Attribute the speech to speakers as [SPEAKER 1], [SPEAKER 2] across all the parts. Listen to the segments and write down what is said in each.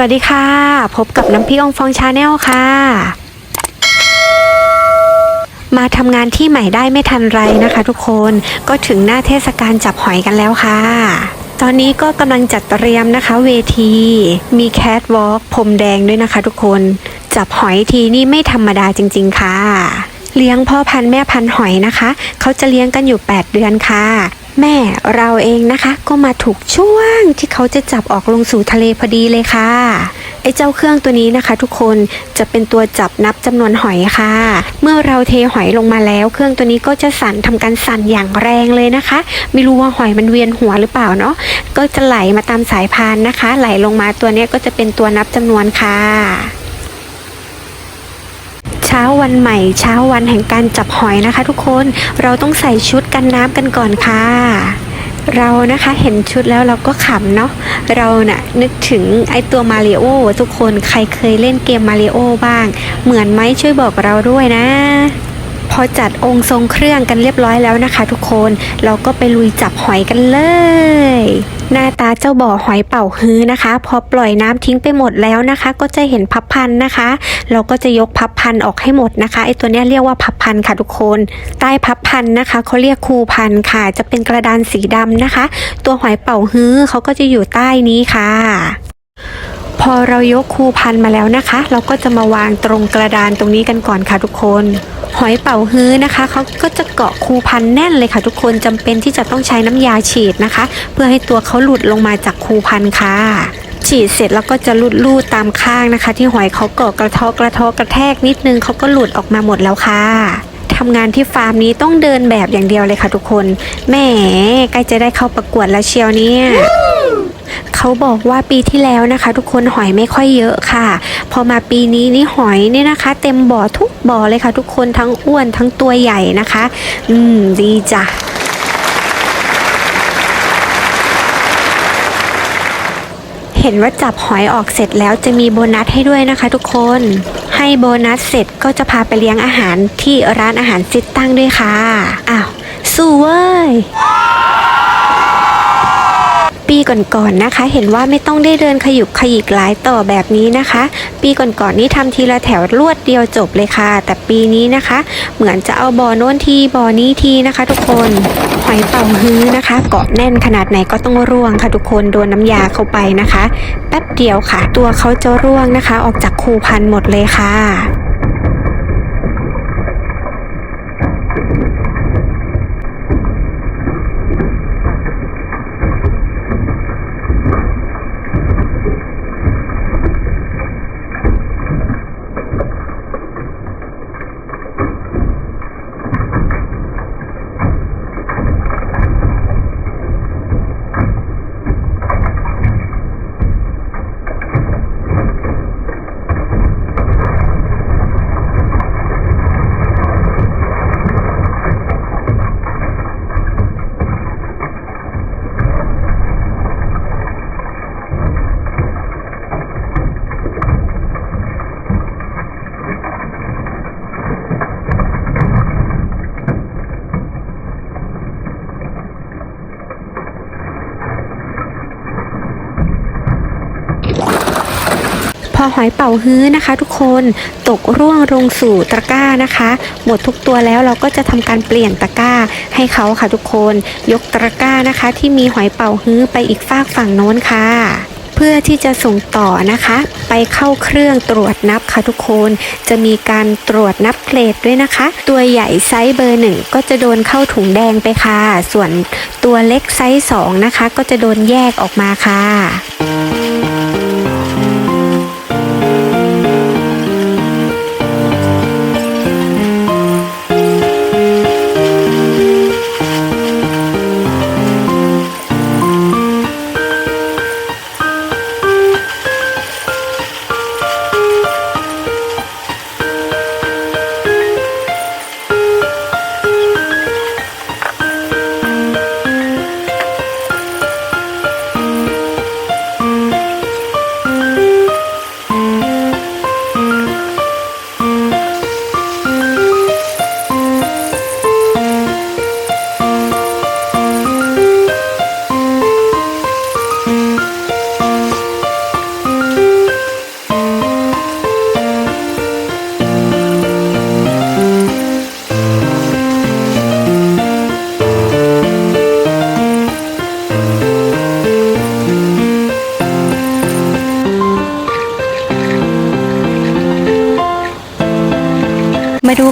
[SPEAKER 1] วัสดีค่ะ พบกับน้ำพริกองฟองชาแนลค่ะ มาทำงานที่ใหม่ได้ไม่ทันไรนะคะ ทุกคนก็ถึงหน้าเทศกาลจับหอยกันแล้วค่ะ ตอนนี้ก็กำลังจัดเตรียมนะคะ เวที มีแคทวอล์กพรมแดงด้วยนะคะ ทุกคนจับหอยทีนี่ไม่ธรรมดาจริง ๆ ค่ะ เลี้ยงพ่อพันธุ์แม่พันธุ์หอยนะคะ เขาจะเลี้ยงกันอยู่ 8 เดือนค่ะ แม่เราเองนะคะ ก็มาถูกช่วงที่เขาจะจับออกลงสู่ทะเลพอดีเลยค่ะไอ้เจ้าเครื่องตัวนี้นะคะ ทุกคนจะเป็นตัวจับนับจำนวนหอยค่ะ เมื่อเราเทหอยลงมาแล้ว เครื่องตัวนี้ก็จะสั่นทำการสั่นอย่างแรงเลยนะคะ ไม่รู้ว่าหอยมันเวียนหัวหรือเปล่าเนาะก็จะไหลมาตามสายพานนะคะ ไหลลงมาตัวนี้ก็จะเป็นตัวนับจำนวนค่ะ เช้าวันใหม่ เช้าวันแห่งการจับหอยนะคะ ทุกคนเราต้องใส่ชุดกันน้ำกันก่อนค่ะเรานะคะเห็นชุดแล้วเราก็ขำเนาะเราน่ะนึกถึงไอตัวมาริโอทุกคนใครเคยเล่นเกมมาริโอบ้าง เหมือนไหมช่วยบอกเราด้วยนะ พอจัดองค์ทรงเครื่องกันเรียบร้อยแล้วนะคะ ทุกคนเราก็ไปลุยจับหอยกันเลย หน้าตาเจ้าบ่อหอยเป่าฮื้อนะคะ พอปล่อยน้ำทิ้งไปหมดแล้วนะคะ ก็จะเห็นพับพันนะคะ เราก็จะยกพับพันออกให้หมดนะคะไอตัวนี้เรียกว่าพับพันค่ะทุกคน ใต้พับพันนะคะเขาเรียกคูพันค่ะ จะเป็นกระดานสีดำนะคะ ตัวหอยเป่าฮื้อเขาก็จะอยู่ใต้นี้ค่ะ พอเรายกคูพันมาแล้วนะคะ เราก็จะมาวางตรงกระดานตรงนี้กันก่อนค่ะทุกคน หอยเป่าฮื้อนะคะเขาก็จะเกาะคูพันแน่นเลยค่ะ ทุกคนจำเป็นที่จะต้องใช้น้ำยาฉีดนะคะ เพื่อให้ตัวเขาหลุดลงมาจากคูพันค่ะฉีดเสร็จแล้วก็จะลูดลูดตามข้างนะคะ ที่หอยเขาเกาะกระทอกระทอกระแทกนิดนึงเขาก็หลุดออกมาหมดแล้วค่ะทำงานที่ฟาร์มนี้ต้องเดินแบบอย่างเดียวเลยค่ะทุกคนแหมใกล้จะได้เข้าประกวดแล้วเชียวเนี่ย เขาบอกว่าปีที่แล้วนะคะ ทุกคนหอยไม่ค่อยเยอะค่ะ พอมาปีนี้นี่หอยเนี่ยนะคะ เต็มบ่อทุกบ่อเลยค่ะ ทุกคนทั้งอ้วนทั้งตัวใหญ่นะคะ อืมดีจ้ะเห็นว่าจับหอยออกเสร็จแล้วจะมีโบนัสให้ด้วยนะคะ ทุกคน ให้โบนัสเสร็จก็จะพาไปเลี้ยงอาหารที่ร้านอาหารซิตตั้งด้วยค่ะ อ้าว สู้เว้ย ก่อนๆนะคะ เห็นว่าไม่ต้องได้เดินขยุกขยิกหลายต่อแบบนี้นะคะ ปีก่อนๆนี่ทำทีละแถวรวดเดียวจบเลยค่ะ แต่ปีนี้นะคะ เหมือนจะเอาบ่อโน้นทีบ่อนี้ทีนะคะ ทุกคนหอยเป่าฮื้อนะคะ เกาะแน่นขนาดไหนก็ต้องร่วงค่ะทุกคนโดนน้ำยาเข้าไปนะคะ แป๊บเดียวค่ะ ตัวเขาจะร่วงนะคะ ออกจากคูพันหมดเลยค่ะ พ อหอยเป่าฮื้อนะคะ ทุกคนตกร่วงลงสู่ตะกร้านะคะ หมดทุกตัวแล้วเราก็จะทำการเปลี่ยนตะกร้าให้เขาค่ะทุกคนยกตะกร้านะคะ ที่มีหอยเป่าฮื้อไปอีกฝากฝั่งโน้นค่ะเพื่อที่จะส่งต่อนะคะ ไปเข้าเครื่องตรวจนับค่ะทุกคน จะมีการตรวจนับเกรดด้วยนะคะ ตัวใหญ่ไซส์เบอร์หนึ่งก็จะโดนเข้าถุงแดงไปค่ะ ส่วนตัวเล็กไซส์สองนะคะ ก็จะโดนแยกออกมาค่ะ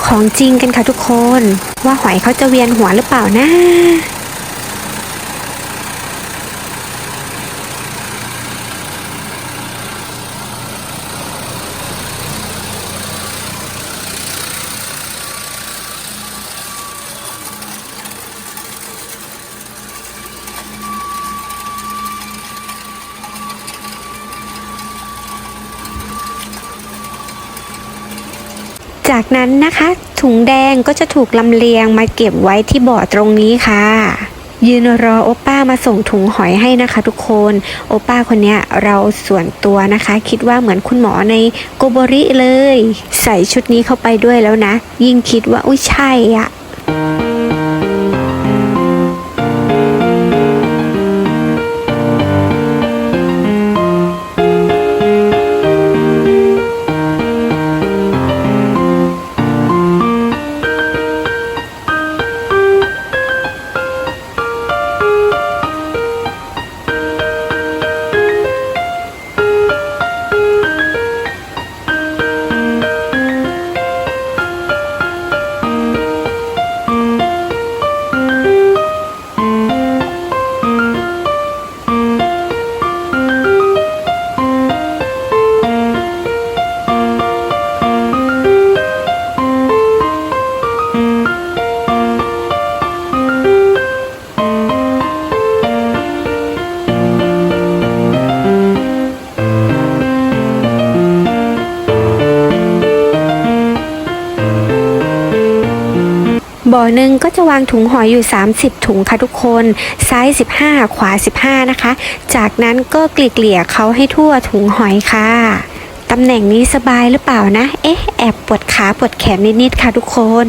[SPEAKER 1] ของจริงกันค่ะทุกคน ว่าหอยเขาจะเวียนหัวหรือเปล่านะ จากนั้นนะคะ ถุงแดงก็จะถูกลำเลียงมาเก็บไว้ที่บ่อตรงนี้ค่ะ ยืนรอโอป้ามาส่งถุงหอยให้นะคะ ทุกคนโอป้าคนนี้เราส่วนตัวนะคะ คิดว่าเหมือนคุณหมอในโกโบริเลย ใส่ชุดนี้เข้าไปด้วยแล้วนะ ยิ่งคิดว่าอุ้ยใช่อะ บ่อหนึ่งก็จะวางถุงหอยอยู่ 30 ถุงค่ะทุกคน ซ้าย 15 ขวา 15 นะคะ จากนั้นก็เกลี่ยเขาให้ทั่วถุงหอยค่ะตำแหน่งนี้สบายหรือเปล่านะ เอ๊ะ แอบปวดขาปวดแขนนิดๆค่ะทุกคน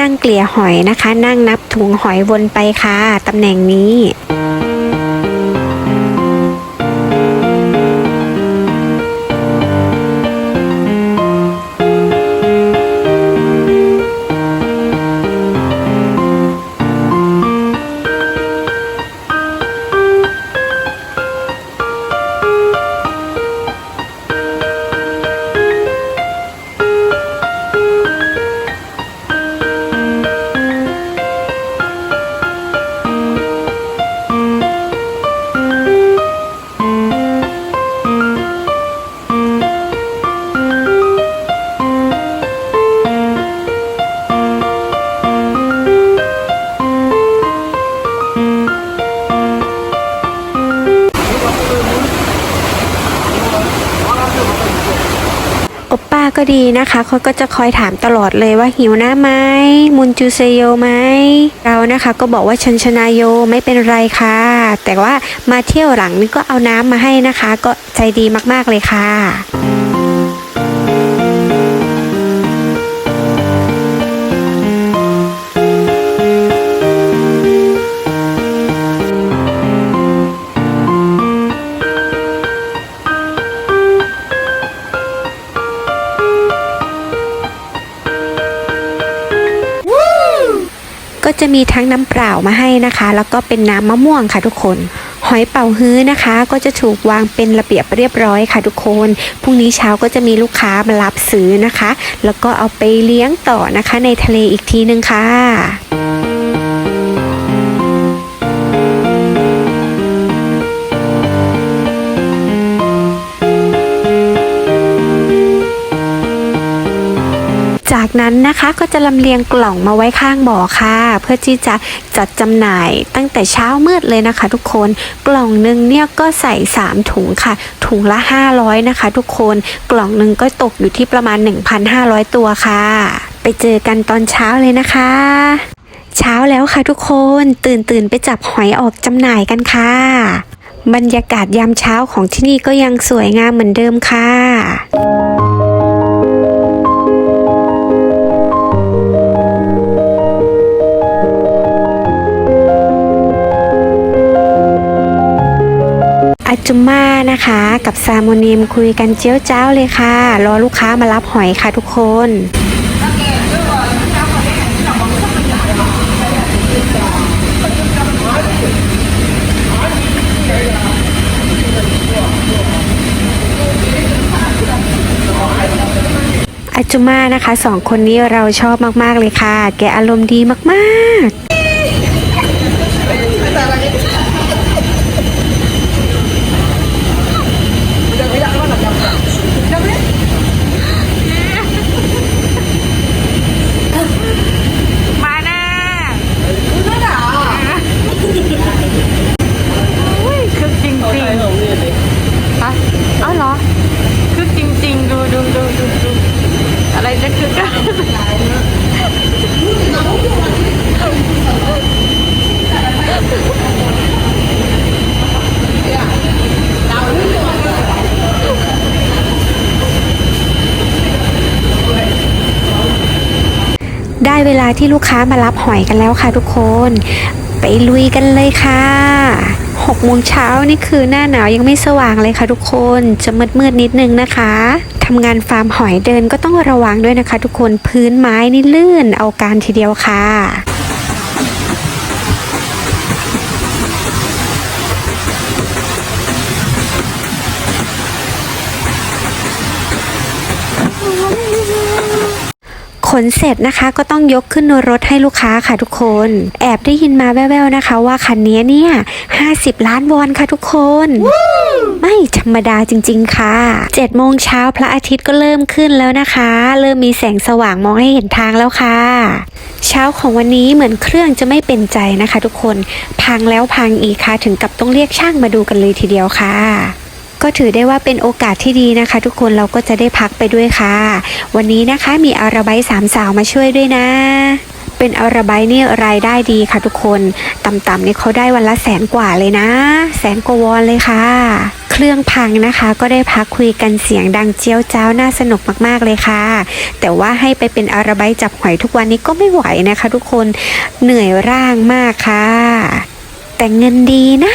[SPEAKER 1] นั่งเกลี่ยหอยนะคะ นั่งนับถุงหอยวนไปค่ะ ตำแหน่งนี้ ก็ดีนะคะเขาก็จะคอยถามตลอดเลยว่าหิวน้ำไหมมุนจูเซโยไหมเรานะคะก็บอกว่าชันชนาโยไม่เป็นไรค่ะ แต่ว่ามาเที่ยวหลังนี่ก็เอาน้ำมาให้นะคะ ก็ใจดีมากๆเลยค่ะ จะมีทั้งน้ำเปล่ามาให้นะคะ แล้วก็เป็นน้ำมะม่วงค่ะทุกคน หอยเป่าฮื้อนะคะ ก็จะถูกวางเป็นระเบียบเรียบร้อยค่ะทุกคนพรุ่งนี้เช้าก็จะมีลูกค้ามารับซื้อนะคะ แล้วก็เอาไปเลี้ยงต่อนะคะในทะเลอีกทีนึงค่ะ จากนั้นนะคะก็จะลำเลียงกล่องมาไว้ข้างบ่อค่ะ เพื่อที่จะจัดจำหน่ายตั้งแต่เช้ามืดเลยนะคะ ทุกคนกล่องหนึ่งเนี่ยก็ใส่ 3 ถุงค่ะ ถุงละ 500 นะคะ ทุกคนกล่องหนึ่งก็ตกอยู่ที่ประมาณ 1,500 ตัวค่ะ ไปเจอกันตอนเช้าเลยนะคะเช้าแล้วค่ะทุกคนตื่นตื่นไปจับหอยออกจำหน่ายกันค่ะ บรรยากาศยามเช้าของที่นี่ก็ยังสวยงามเหมือนเดิมค่ะ จุมมานะคะ กับซาโมนิมคุยกันเจียวเจ้าเลยค่ะ รอลูกค้ามารับหอยค่ะทุกคนอาจุมานะคะสองคนนี้เราชอบมาก ๆ เลยค่ะ แกอารมณ์ดีมาก ๆ
[SPEAKER 2] มาหน้าอุ้ยคึกจริงจริงฮะอ้าวเหรอ คึกจริง ๆ ดูดูดูดูดูอะไรจะคึกอะ
[SPEAKER 1] ได้ เวลาที่ลูกค้ามารับหอยกันแล้วค่ะทุกคน ไปลุยกันเลยค่ะ6โมงเช้านี่คือหน้าหนาวยังไม่สว่างเลยค่ะทุกคนจะมืดมืดนิดนึงนะคะทำงานฟาร์มหอยเดินก็ต้องระวังด้วยนะคะ ทุกคนพื้นไม้นี่ลื่นเอาการทีเดียวค่ะ ขนเสร็จนะคะก็ต้องยกขึ้นรถให้ลูกค้าค่ะทุกคน แอบได้ยินมาแว่วๆนะคะ ว่าคันนี้เนี่ย50 ล้านวอนค่ะทุกคน ไม่ธรรมดาจริง ๆค่ะ7โมงเช้าพระอาทิตย์ก็เริ่มขึ้นแล้วนะคะ เริ่มมีแสงสว่างมองให้เห็นทางแล้วค่ะ เช้าของวันนี้เหมือนเครื่องจะไม่เป็นใจนะคะ ทุกคนพังแล้วพังอีกค่ะถึงกับต้องเรียกช่างมาดูกันเลยทีเดียวค่ะ ก็ถือได้ว่าเป็นโอกาสที่ดีนะคะ ทุกคนเราก็จะได้พักไปด้วยค่ะ วันนี้นะคะมีอาราไบสามสาวมาช่วยด้วยนะเป็นอาราไบนี่รายได้ดีค่ะทุกคนต่ำๆนี่เขาได้วันละแสนกว่าเลยนะ แสนกวอนเลยค่ะ เครื่องพังนะคะก็ได้พักคุยกันเสียงดังเจียวจ้าวน่าสนุกมากๆเลยค่ะ แต่ว่าให้ไปเป็นอาราไบจับหอยทุกวันนี้ก็ไม่ไหวนะคะ ทุกคนเหนื่อยร่างมากค่ะ แต่เงินดีนะ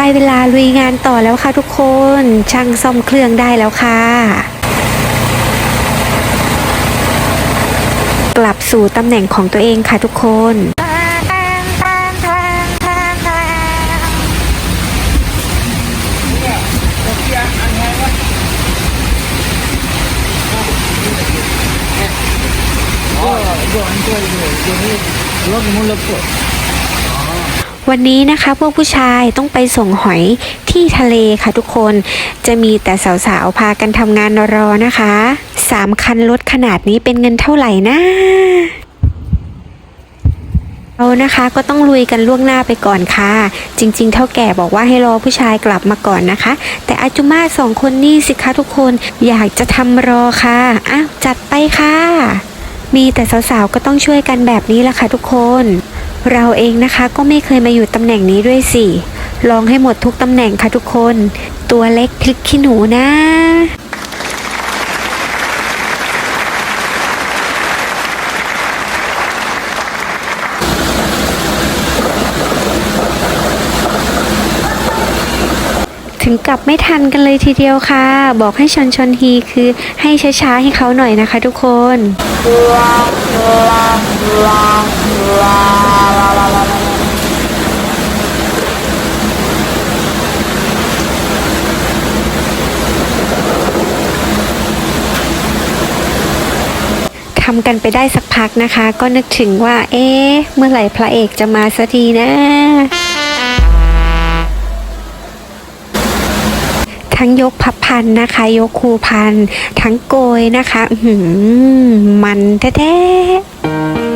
[SPEAKER 1] ได้เวลาลุยงานต่อแล้วค่ะทุกคน ช่างซ่อมเครื่องได้แล้วค่ะ กลับสู่ตำแหน่งของตัวเองค่ะทุกคนวันนี้ วันนี้นะคะพวกผู้ชายต้องไปส่งหอยที่ทะเลค่ะทุกคนจะมีแต่สาวๆพากันทำงานรอนะคะสามคันรถขนาดนี้เป็นเงินเท่าไหร่นะเรานะคะก็ต้องลุยกันล่วงหน้าไปก่อนค่ะ จริง ๆ เท่าแก่บอกว่าให้รอผู้ชายกลับมาก่อนนะคะ แต่อาจุมาสองคนนี่สิคะทุกคนอยากจะทำรอค่ะอ้าวจัดไปค่ะ มีแต่สาวๆก็ต้องช่วยกันแบบนี้ละค่ะทุกคน เราเองนะคะก็ไม่เคยมาอยู่ตำแหน่งนี้ด้วยสิลองให้หมดทุกตำแหน่งค่ะทุกคน ตัวเล็กพลิกขี้หนูนะ ถึงกับไม่ทันกันเลยทีเดียวค่ะ บอกให้ชนชนฮีคือให้ช้าๆให้เขาหน่อยนะคะทุกคนทำกันไปได้สักพักนะคะ ก็นึกถึงว่า เอ๊ะ เมื่อไหร่พระเอกจะมาสักทีนะ ทั้งยกพับพันนะคะ ยกคูพัน ทั้งโกยนะคะ มันแท้ๆ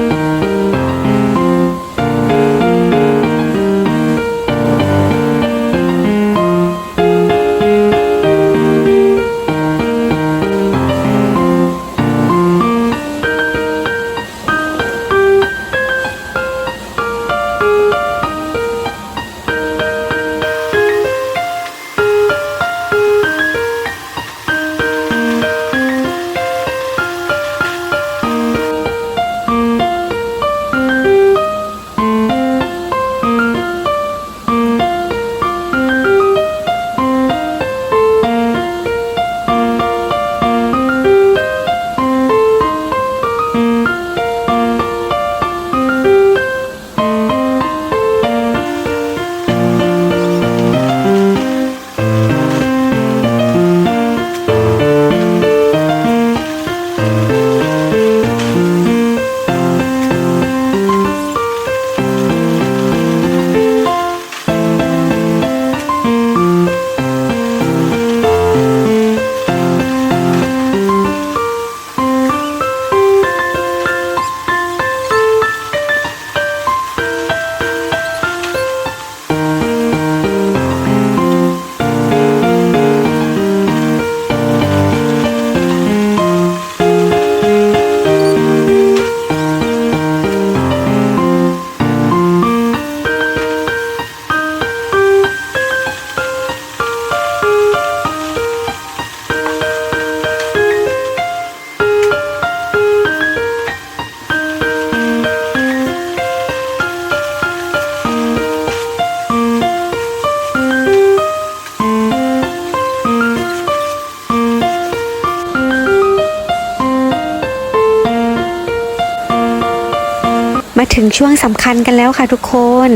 [SPEAKER 1] มาถึงช่วงสำคัญกันแล้วค่ะทุกคน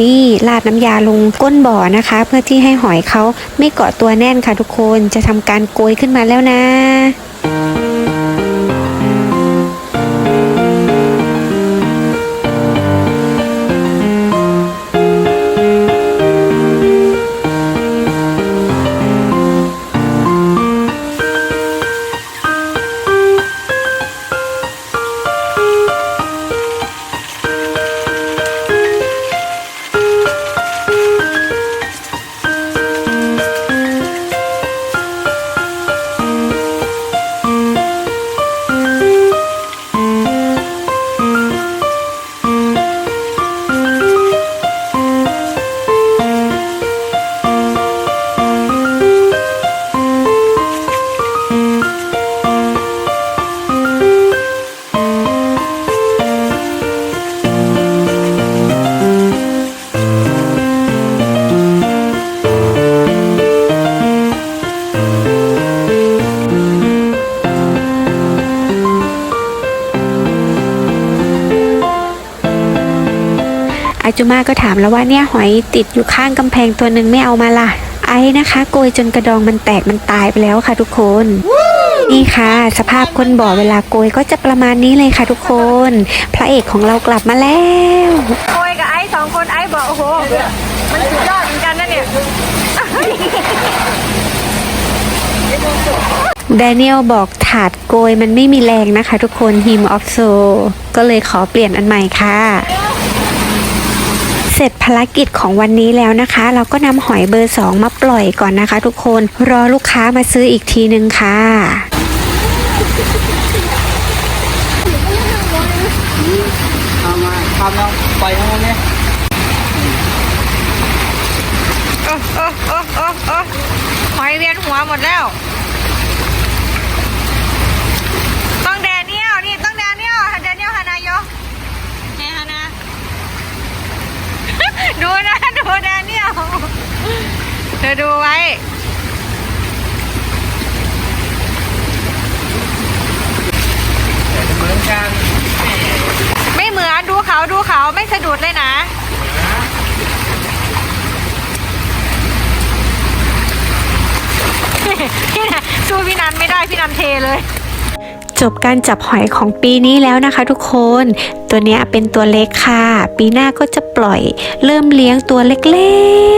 [SPEAKER 1] นี่ราดน้ำยาลงก้นบ่อนะคะ เพื่อที่ให้หอยเขาไม่เกาะตัวแน่นค่ะทุกคนจะทำการโกยขึ้นมาแล้วนะ จุมาก็ถามแล้วว่าเนี่ยหอยติดอยู่ข้างกำแพงตัวหนึ่งไม่เอามาล่ะ ไอ้นะคะโกยจนกระดองมันแตกมันตายไปแล้วค่ะทุกคนนี่ค่ะ สภาพก้นบ่อเวลาโกยก็จะประมาณนี้เลยค่ะทุกคน พระเอกของเรากลับมาแล้ว
[SPEAKER 2] โอยกับไอ้สองคนไอ้บอกโอ้โหมันสุดยอดเหมือนกันนะเนี่ย
[SPEAKER 1] แดเนียลบอกถาดโกยมันไม่มีแรงนะคะทุกคน him of soul ก็เลยขอเปลี่ยนอันใหม่ค่ะ เสร็จภารกิจของวันนี้แล้วนะคะ เราก็นำหอยเบอร์ 2 มาปล่อยก่อนนะคะ ทุกคนรอลูกค้ามาซื้ออีกทีนึงค่ะ
[SPEAKER 3] เอามาทำแล้วปล่อยทั้งหมดเนี่ย
[SPEAKER 2] โอ้โอ้โอ้โอ้โอ้หอยเวียนหัวหมดแล้ว ต้องแดเนียลนี่ต้องแดเนียลแดเนียลฮานายโยเฮฮานา ดูนะดูแดเนียลเธอดูไว้
[SPEAKER 3] เหมือนกัน
[SPEAKER 2] ไม่เหมือนดูเขาดูเขาไม่สะดุดเลยนะ พี่นะสู้พี่นันไม่ได้พี่นันเทเลย
[SPEAKER 1] จบการจับหอยของปีนี้แล้วนะคะ ทุกคน ตัวนี้เป็นตัวเล็กค่ะ ปีหน้าก็จะปล่อย เริ่มเลี้ยงตัวเล็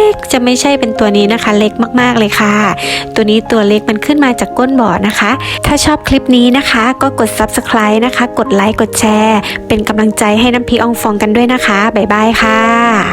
[SPEAKER 1] กๆ จะไม่ใช่เป็นตัวนี้นะคะ เล็กมากๆเลยค่ะ ตัวนี้ตัวเล็กมันขึ้นมาจากก้นบ่อนะคะ ถ้าชอบคลิปนี้นะคะ ก็กด subscribe นะคะ กดไลค์กดแชร์ เป็นกำลังใจให้น้ำพริกอองฟองกันด้วยนะคะบ๊ายบายค่ะ